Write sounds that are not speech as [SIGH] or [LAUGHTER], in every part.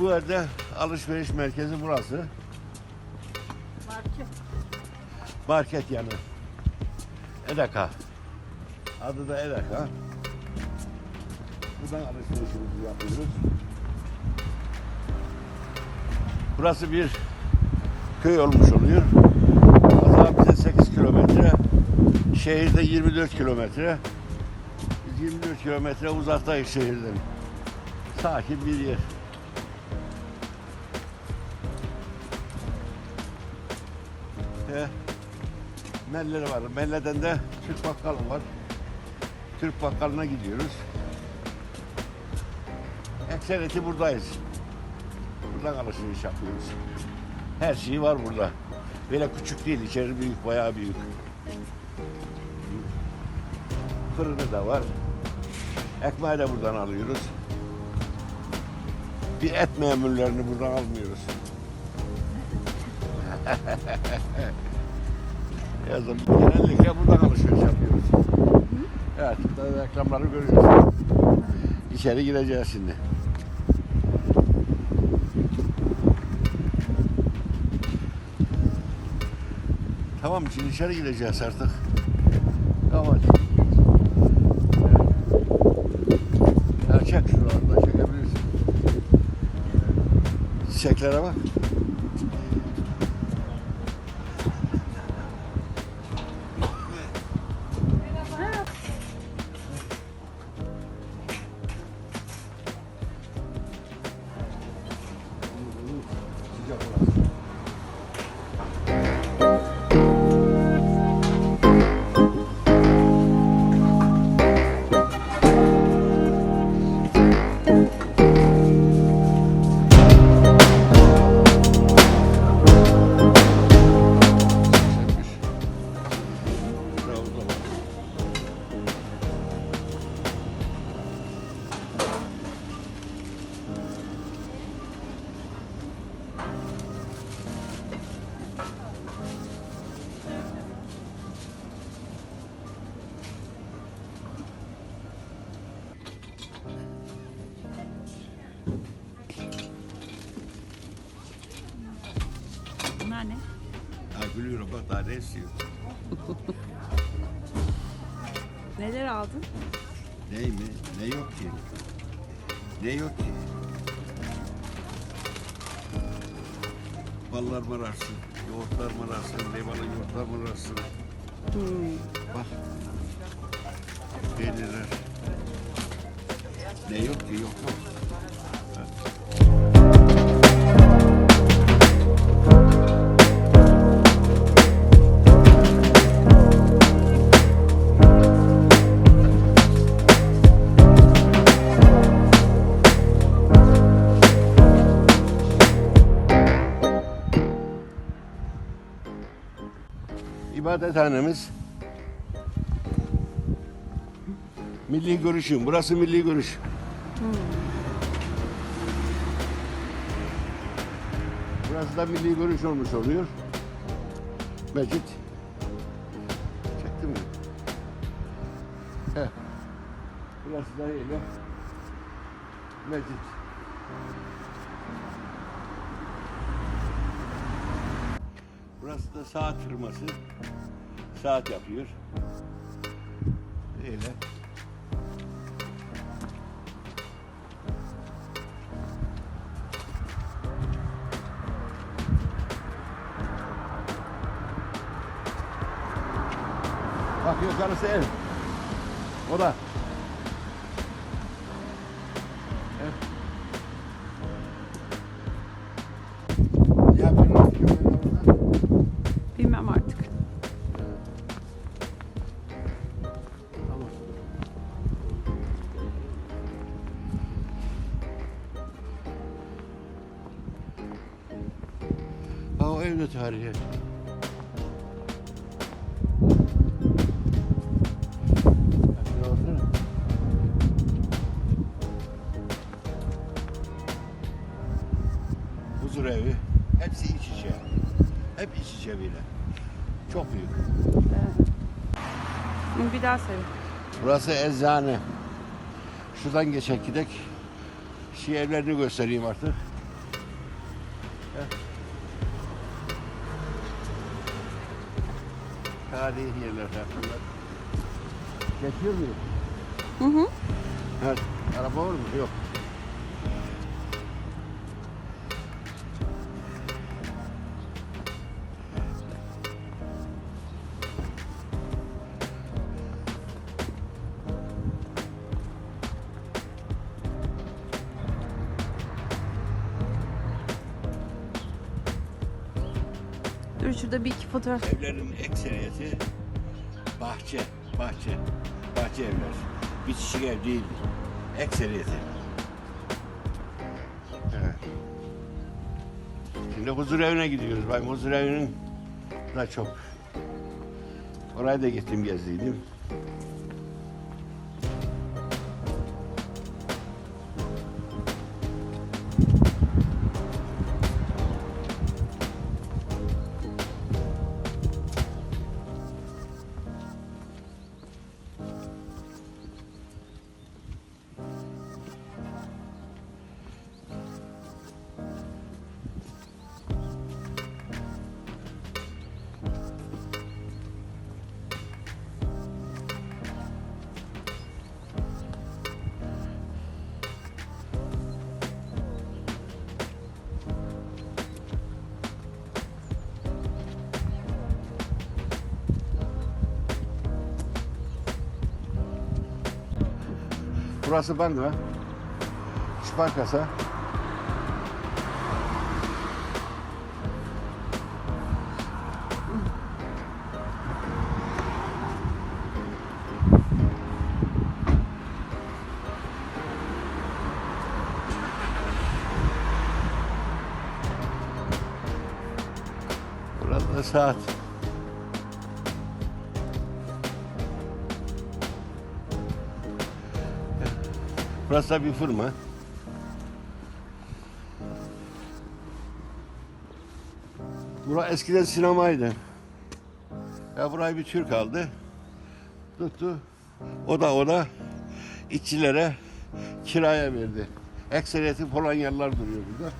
Bu arada alışveriş merkezi burası. Market. Market yanı. Edeka. Adı da Edeka. Buradan alışverişimizi yapıyoruz. Burası bir köy olmuş oluyor. Hatta bize 8 kilometre, şehirde 24 kilometre. Biz 24 kilometre uzaktayız şehirden. Sakin bir yer. Melleri var. Melle'den de Türk bakkalı var. Türk bakkalına gidiyoruz. Ekseriyeti buradayız. Buradan alışveriş yapıyoruz. Her şey var burada. Böyle küçük değil, içeri büyük, bayağı büyük. Fırını da var. Ekmeği de buradan alıyoruz. Bir et memurlarını buradan almıyoruz. [LAUGHS] Yazın genellikle buradan alışveriş yapıyoruz. Evet, burada reklamları görüyoruz. İçeri gireceğiz şimdi. Tamam, şimdi içeri gireceğiz artık. Tamam. Ya çek şuralarda çekebilirsin. Çiçeklere bak. Ne istiyor? [LAUGHS] Neler aldın? Ney mi? Ne yok ki? Ne yok ki? Ballar mararsın, yoğurtlar mararsın, meyveli yoğurtlar mararsın. Bak. Peynirler. Ne yok ki? Yok yok. İbadethanemiz Milli Görüşüm. Burası Milli Görüş. Burası da Milli Görüş olmuş oluyor. Mecit. Çekti mi? Heh. Burası da öyle. Mecit. Burası da saat firması. Saat yapıyor. Öyle. Bak yukarısı ev. O da. Baksana. Huzur evi. Hepsi iç içe. Hep iç içe bile. Çok büyük. Bunu bir daha söyle. Burası eczane. Şuradan geçek gidek. Şu evlerini göstereyim artık. Tarihi yerler hakkında. Geçiyor muyum? Hı hı. Evet. Araba var mı? Yok. Dur şurada bir iki fotoğraf. Evlerin ekseriyeti bahçe, bahçe, bahçe evler. Bitişik ev değil. Ekseriyeti. Evet. Şimdi huzur evine gidiyoruz. Ben huzur evinin da çok. Oraya da gittim gezdiydim. Burası banka. Şu bankası. Burası saat. Burası da bir firma. Bura eskiden sinemaydı. Ya burayı bir Türk aldı. Tuttu. O da o da işçilere kiraya verdi. Ekseriyeti Polonyalılar duruyor burada.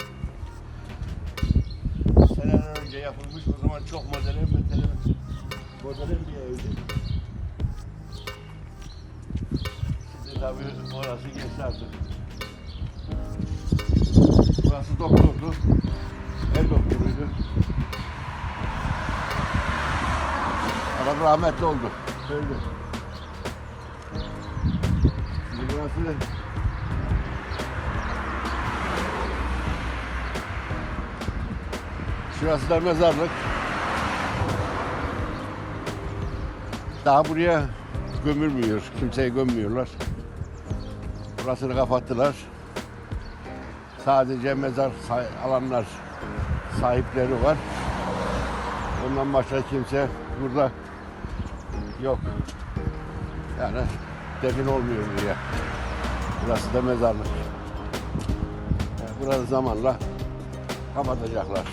Seneler önce yapılmış o zaman çok modern ve. Modern bir evdi. Tabii orası geçti. Burası doktordu. El doktoruydu. Adam rahmetli oldu. Öldü. Şimdi burası Şurası da mezarlık. Daha buraya gömülmüyor. Kimseyi gömmüyorlar. Burasını kapattılar. Sadece mezar alanlar sahipleri var. Ondan başka kimse burada yok. Yani defin olmuyor buraya. Burası da mezarlık. Yani burada zamanla kapatacaklar.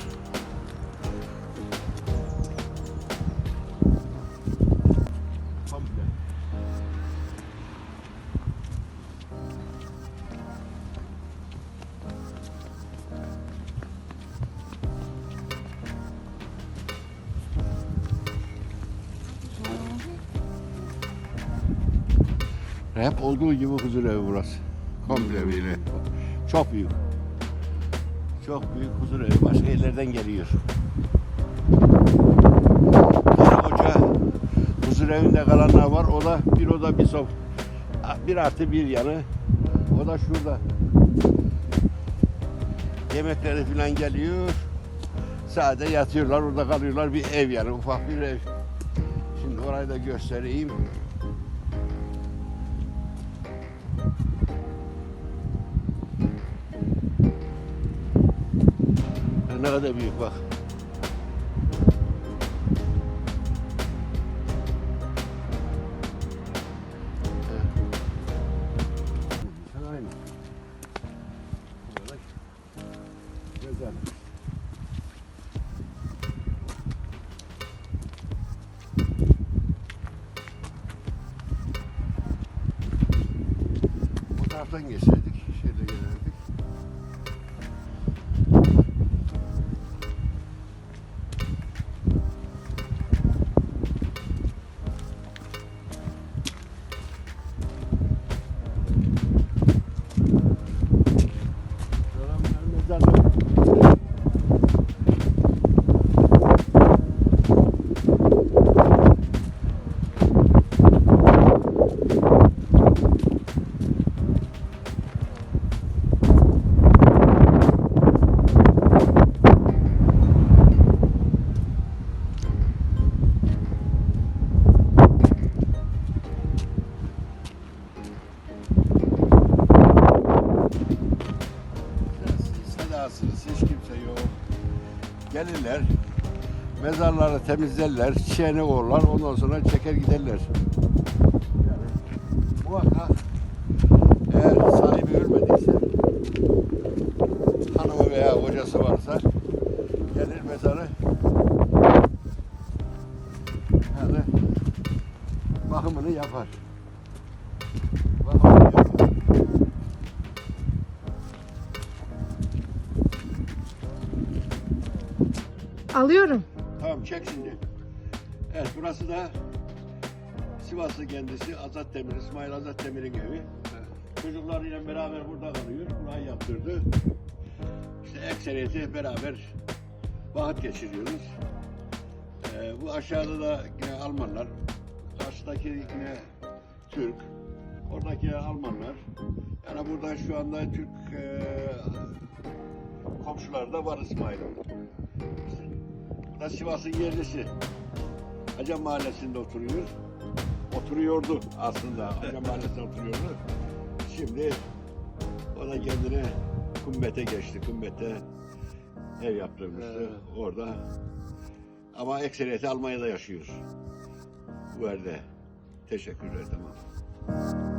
Hep olduğu gibi huzur evi burası. Komple. Çok büyük. Çok büyük huzur evi. Başka yerlerden geliyor. Karı koca huzur evinde kalanlar var. O da bir oda bir sof. Bir artı bir yanı. O da şurada. Yemekleri falan geliyor. Sadece yatıyorlar orada kalıyorlar. Bir ev yani ufak bir ev. Şimdi orayı da göstereyim. Ne kadar büyük bak. Sen aynı. Burada Güzel. Bu taraftan geçseydik, temizlerler, çiçeğini korlar, ondan sonra çeker giderler. Yani muhakkak eğer sahibi ölmediyse hanımı veya kocası varsa gelir mezarı yani bakımını yapar. Bakımını yapar. Alıyorum. Tamam çek şimdi. Evet burası da Sivaslı kendisi Azat Demir, İsmail Azat Demir'in evi. Çocuklarıyla beraber burada kalıyor. Burayı yaptırdı. İşte ekseriyeti beraber vakit geçiriyoruz. Ee, bu aşağıda da yine Almanlar. Karşıdaki yine Türk. Oradaki Almanlar. Yani burada şu anda Türk e, komşular da var İsmail'in. Da Sivas'ın yerlisi. Acem Mahallesi'nde oturuyor. Oturuyordu aslında. Acem Mahallesi'nde oturuyordu. Şimdi o da kendine Kumbet'e geçti. Kumbet'te ev yaptırmıştı orada. Ama ekseriyeti Almanya'da yaşıyor. Bu yerde. Teşekkürler tamam.